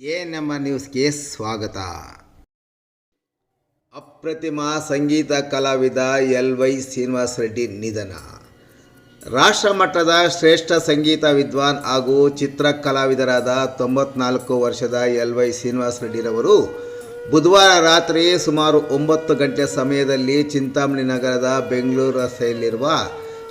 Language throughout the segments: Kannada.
ಎ ನಮ್ಮ ನ್ಯೂಸ್ಗೆ ಸ್ವಾಗತ. ಅಪ್ರತಿಮ ಸಂಗೀತ ಕಲಾವಿದ ಎಲ್ ವೈ ಶ್ರೀನಿವಾಸ ರೆಡ್ಡಿ ನಿಧನ. ರಾಷ್ಟ್ರಮಟ್ಟದ ಶ್ರೇಷ್ಠ ಸಂಗೀತ ವಿದ್ವಾನ್ ಹಾಗೂ ಚಿತ್ರ ಕಲಾವಿದರಾದ ತೊಂಬತ್ನಾಲ್ಕು ವರ್ಷದ ಎಲ್ ವೈ ಶ್ರೀನಿವಾಸ ರೆಡ್ಡಿರವರು ಬುಧವಾರ ರಾತ್ರಿ ಸುಮಾರು ಒಂಬತ್ತು ಗಂಟೆ ಸಮಯದಲ್ಲಿ ಚಿಂತಾಮಣಿ ನಗರದ ಬೆಂಗಳೂರು ರಸ್ತೆಯಲ್ಲಿರುವ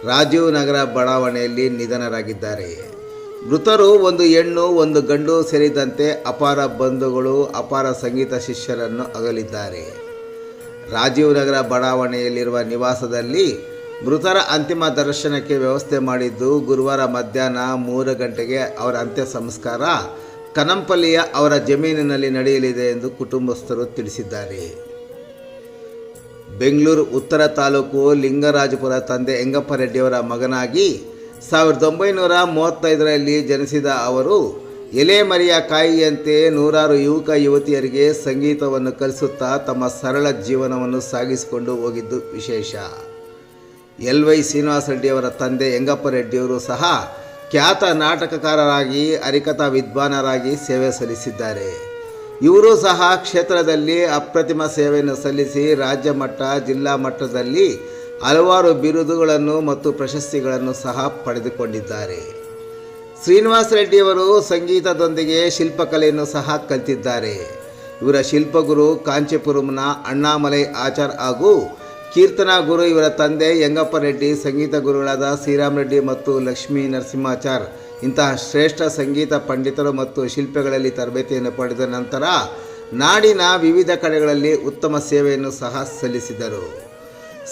ರಾಜೀವ್ ನಗರ ಬಡಾವಣೆಯಲ್ಲಿ ನಿಧನರಾಗಿದ್ದಾರೆ. ಮೃತರು ಒಂದು ಹೆಣ್ಣು, ಒಂದು ಗಂಡು ಸೇರಿದಂತೆ ಅಪಾರ ಬಂಧುಗಳು, ಅಪಾರ ಸಂಗೀತ ಶಿಷ್ಯರನ್ನು ಅಗಲಿದ್ದಾರೆ. ರಾಜೀವ್ ನಗರ ಬಡಾವಣೆಯಲ್ಲಿರುವ ನಿವಾಸದಲ್ಲಿ ಮೃತರ ಅಂತಿಮ ದರ್ಶನಕ್ಕೆ ವ್ಯವಸ್ಥೆ ಮಾಡಿದ್ದು, ಗುರುವಾರ ಮಧ್ಯಾಹ್ನ ಮೂರು ಗಂಟೆಗೆ ಅವರ ಅಂತ್ಯ ಸಂಸ್ಕಾರ ಕನಂಪಲ್ಲಿಯ ಅವರ ಜಮೀನಿನಲ್ಲಿ ನಡೆಯಲಿದೆ ಎಂದು ಕುಟುಂಬಸ್ಥರು ತಿಳಿಸಿದ್ದಾರೆ. ಬೆಂಗಳೂರು, ಉತ್ತರ ತಾಲೂಕು ಲಿಂಗರಾಜಪುರ ತಂದೆ ಯಂಗಪ್ಪ ರೆಡ್ಡಿಯವರ ಮಗನಾಗಿ ಸಾವಿರದ ಒಂಬೈನೂರ ಮೂವತ್ತೈದರಲ್ಲಿ ಜನಿಸಿದ ಅವರು, ಎಲೆ ಮರಿಯ ಕಾಯಿಯಂತೆ ನೂರಾರು ಯುವಕ ಯುವತಿಯರಿಗೆ ಸಂಗೀತವನ್ನು ಕಲಿಸುತ್ತಾ ತಮ್ಮ ಸರಳ ಜೀವನವನ್ನು ಸಾಗಿಸಿಕೊಂಡು ಹೋಗಿದ್ದು ವಿಶೇಷ. ಎಲ್ ವೈ ಶ್ರೀನಿವಾಸ ರೆಡ್ಡಿಯವರ ತಂದೆ ಯಂಗಪ್ಪ ರೆಡ್ಡಿಯವರು ಸಹ ಖ್ಯಾತ ನಾಟಕಕಾರರಾಗಿ, ಹರಿಕಥಾ ವಿದ್ವಾನರಾಗಿ ಸೇವೆ ಸಲ್ಲಿಸಿದ್ದಾರೆ. ಇವರು ಸಹ ಕ್ಷೇತ್ರದಲ್ಲಿ ಅಪ್ರತಿಮ ಸೇವೆಯನ್ನು ಸಲ್ಲಿಸಿ ರಾಜ್ಯ ಮಟ್ಟ, ಜಿಲ್ಲಾ ಮಟ್ಟದಲ್ಲಿ ಹಲವಾರು ಬಿರುದುಗಳನ್ನು ಮತ್ತು ಪ್ರಶಸ್ತಿಗಳನ್ನು ಸಹ ಪಡೆದುಕೊಂಡಿದ್ದಾರೆ. ಶ್ರೀನಿವಾಸ ರೆಡ್ಡಿಯವರು ಸಂಗೀತದೊಂದಿಗೆ ಶಿಲ್ಪಕಲೆಯನ್ನು ಸಹ ಕಲಿತಿದ್ದಾರೆ. ಇವರ ಶಿಲ್ಪಗುರು ಕಾಂಚಿಪುರಂನ ಅಣ್ಣಾಮಲೈ ಆಚಾರ್ ಹಾಗೂ ಕೀರ್ತನಾ ಗುರು ಇವರ ತಂದೆ ಯಂಗಪ್ಪ ರೆಡ್ಡಿ, ಸಂಗೀತ ಗುರುಗಳಾದ ಶ್ರೀರಾಮ್ ರೆಡ್ಡಿ ಮತ್ತು ಲಕ್ಷ್ಮೀ ನರಸಿಂಹಾಚಾರ್ ಇಂತಹ ಶ್ರೇಷ್ಠ ಸಂಗೀತ ಪಂಡಿತರು ಮತ್ತು ಶಿಲ್ಪಗಳಲ್ಲಿ ತರಬೇತಿಯನ್ನು ಪಡೆದ ನಂತರ ನಾಡಿನ ವಿವಿಧ ಕಡೆಗಳಲ್ಲಿ ಉತ್ತಮ ಸೇವೆಯನ್ನು ಸಹ ಸಲ್ಲಿಸಿದರು.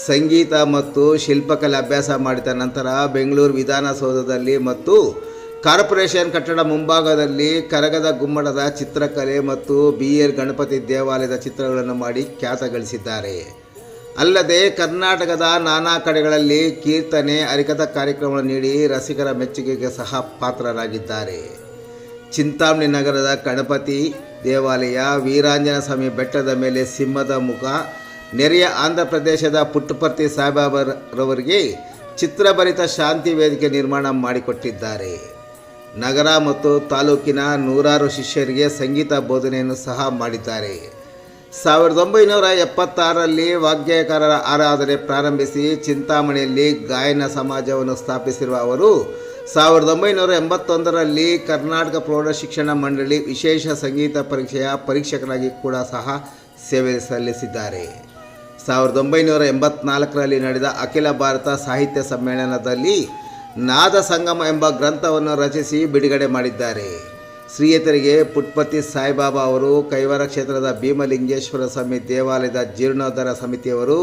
ಸಂಗೀತ ಮತ್ತು ಶಿಲ್ಪಕಲೆ ಅಭ್ಯಾಸ ಮಾಡಿದ ನಂತರ ಬೆಂಗಳೂರು ವಿಧಾನಸೌಧದಲ್ಲಿ ಮತ್ತು ಕಾರ್ಪೊರೇಷನ್ ಕಟ್ಟಡ ಮುಂಭಾಗದಲ್ಲಿ ಕರಗದ ಗುಮ್ಮಟದ ಚಿತ್ರಕಲೆ ಮತ್ತು ಬಿ ಎರ್ ಗಣಪತಿ ದೇವಾಲಯದ ಚಿತ್ರಗಳನ್ನು ಮಾಡಿ ಖ್ಯಾತ ಗಳಿಸಿದ್ದಾರೆ ಅಲ್ಲದೆ ಕರ್ನಾಟಕದ ನಾನಾ ಕಡೆಗಳಲ್ಲಿ ಕೀರ್ತನೆ ಅರಿಕದ ಕಾರ್ಯಕ್ರಮಗಳನ್ನು ನೀಡಿ ರಸಿಕರ ಮೆಚ್ಚುಗೆಗೆ ಸಹ ಪಾತ್ರರಾಗಿದ್ದಾರೆ. ಚಿಂತಾಮಣಿ ನಗರದ ಗಣಪತಿ ದೇವಾಲಯ ವೀರಾಂಜನ ಸ್ವಾಮಿ ಬೆಟ್ಟದ ಮೇಲೆ ಸಿಂಹದ ಮುಖ ನೆರೆಯ ಆಂಧ್ರ ಪ್ರದೇಶದ ಪುಟ್ಟಪರ್ತಿ ಸಾಹೇಬರವರಿಗೆ ಚಿತ್ರಭರಿತ ಶಾಂತಿ ವೇದಿಕೆ ನಿರ್ಮಾಣ ಮಾಡಿಕೊಟ್ಟಿದ್ದಾರೆ. ನಗರ ಮತ್ತು ತಾಲೂಕಿನ ನೂರಾರು ಶಿಷ್ಯರಿಗೆ ಸಂಗೀತ ಬೋಧನೆಯನ್ನು ಸಹ ಮಾಡಿದ್ದಾರೆ. ಸಾವಿರದ ಒಂಬೈನೂರ ಎಪ್ಪತ್ತಾರರಲ್ಲಿ ವಾಗ್ಗೇಯಕಾರರ ಆರಾಧನೆ ಪ್ರಾರಂಭಿಸಿ ಚಿಂತಾಮಣಿಯಲ್ಲಿ ಗಾಯನ ಸಮಾಜವನ್ನು ಸ್ಥಾಪಿಸಿರುವ ಅವರು, ಸಾವಿರದ ಒಂಬೈನೂರ ಎಂಬತ್ತೊಂದರಲ್ಲಿ ಕರ್ನಾಟಕ ಪ್ರೌಢ ಶಿಕ್ಷಣ ಮಂಡಳಿ ವಿಶೇಷ ಸಂಗೀತ ಪರೀಕ್ಷೆಯ ಪರೀಕ್ಷಕರಾಗಿ ಕೂಡ ಸಹ ಸೇವೆ ಸಲ್ಲಿಸಿದ್ದಾರೆ. ಸಾವಿರದ ಒಂಬೈನೂರ ಎಂಬತ್ನಾಲ್ಕರಲ್ಲಿ ನಡೆದ ಅಖಿಲ ಭಾರತ ಸಾಹಿತ್ಯ ಸಮ್ಮೇಳನದಲ್ಲಿ ನಾದ ಸಂಗಮ ಎಂಬ ಗ್ರಂಥವನ್ನು ರಚಿಸಿ ಬಿಡುಗಡೆ ಮಾಡಿದ್ದಾರೆ. ಶ್ರೀಯತರಿಗೆ ಪುಟ್ಪತಿ ಸಾಯಿಬಾಬಾ ಅವರು, ಕೈವಾರ ಕ್ಷೇತ್ರದ ಭೀಮಲಿಂಗೇಶ್ವರ ಸ್ವಾಮಿ ದೇವಾಲಯದ ಜೀರ್ಣೋದ್ಧಾರ ಸಮಿತಿಯವರು,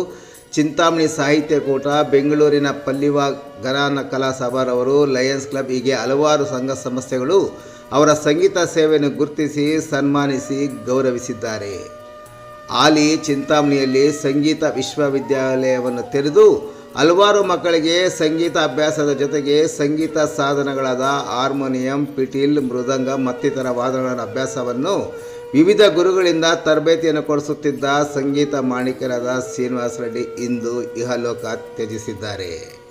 ಚಿಂತಾಮಣಿ ಸಾಹಿತ್ಯ ಕೂಟ, ಬೆಂಗಳೂರಿನ ಪಲ್ಲಿವಾ ಗರಾನ ಕಲಾ ಸಭಾರವರು ಲಯನ್ಸ್ ಕ್ಲಬ್ ಹೀಗೆ ಹಲವಾರು ಸಂಘ ಸಂಸ್ಥೆಗಳು ಅವರ ಸಂಗೀತ ಸೇವೆಯನ್ನು ಗುರುತಿಸಿ ಸನ್ಮಾನಿಸಿ ಗೌರವಿಸಿದ್ದಾರೆ. ಆಲಿ ಚಿಂತಾಮಣಿಯಲ್ಲಿ ಸಂಗೀತ ವಿಶ್ವವಿದ್ಯಾಲಯವನ್ನು ತೆರೆದು ಹಲವಾರು ಮಕ್ಕಳಿಗೆ ಸಂಗೀತ ಅಭ್ಯಾಸದ ಜೊತೆಗೆ ಸಂಗೀತ ಸಾಧನಗಳಾದ ಹಾರ್ಮೋನಿಯಂ, ಪಿಟೀಲ್, ಮೃದಂಗ ಮತ್ತಿತರ ವಾದನಗಳ ಅಭ್ಯಾಸವನ್ನು ವಿವಿಧ ಗುರುಗಳಿಂದ ತರಬೇತಿಯನ್ನು ಕೊಡಿಸುತ್ತಿದ್ದ ಸಂಗೀತ ಮಾಣಿಕರಾದ ಶ್ರೀನಿವಾಸ ರೆಡ್ಡಿ ಇಂದು ಇಹಲೋಕ ತ್ಯಜಿಸಿದ್ದಾರೆ.